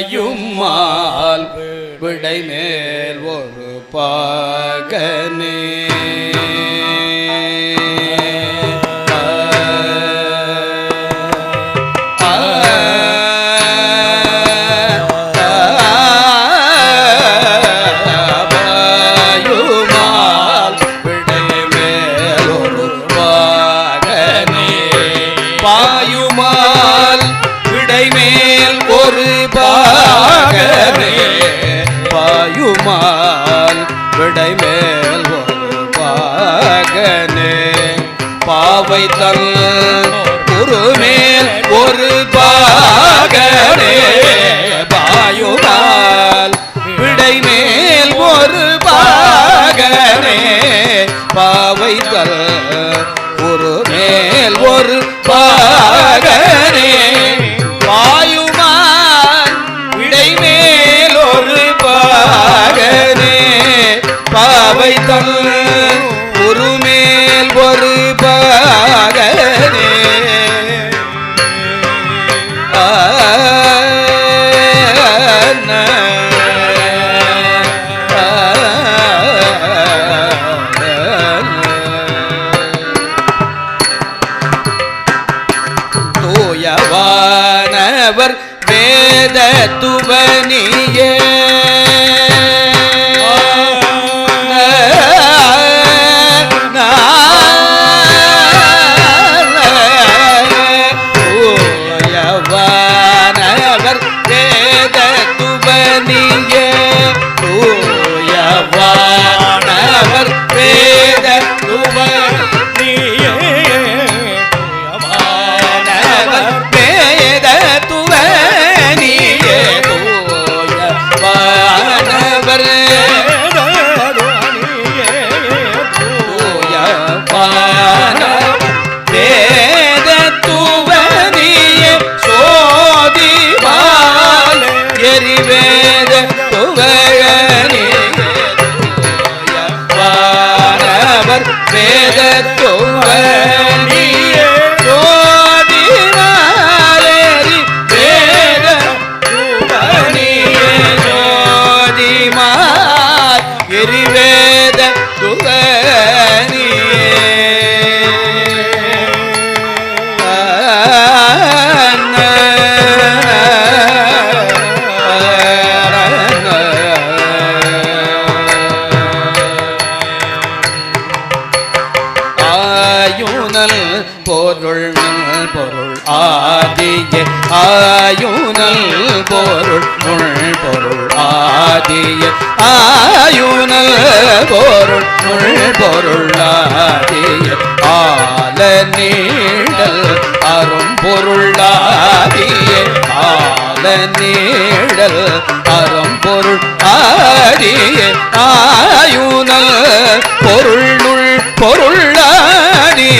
பாயுமால் விடை மேல் ஒரு பாகனே. பாயுமால் விடைமேல் ஒரு பாகனே பாவை தல் குருமேல் ஒரு பாகனே பாயுமால் விடைமேல் ஒரு பாகனே பாவை தல் ஒரு மேல் ஒரு பா அவை தன் ஒரு மேல் ஒரு பாகனே தூயவானவர் வேத துவனியே. வேதத்துவ ஆயுனல் பொருள் நல் பொருள் ஆதிய ஆயுனல் பொருள் நுள் பொருள் ஆதிய ஆயுனல் பொருள் நுள் பொருள் ஆதிய ஆல நீடல் அரும் பொருளாதிய ஆல நீடல் அரும் பொருள் ஆதிய ஆயுனல் பொருள்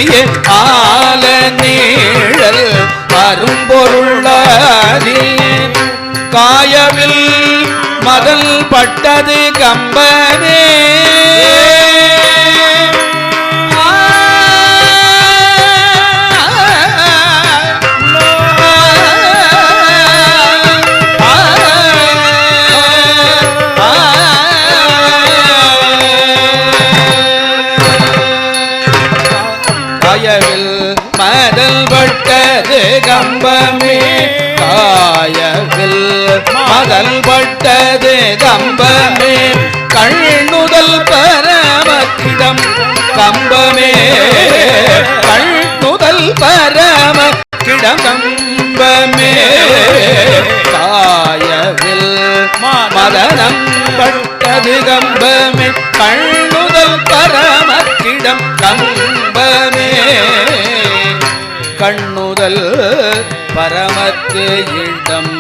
நுள் ஆல நீழல் அரும்பொருளாதிய காயவில் மதல் பட்டது கம்பனே. கல்பட்டது கம்பமே கண்ணுதல் பரமக்கிடம் கம்பமே. கண்ணுதல் பரமக்கிடம் கம்பமே. காயவில் மதனம் பட்டது கம்பமே கண்ணுதல் பரமக்கிடம் கம்பமே. கண்ணுதல் பரமத்து இடம்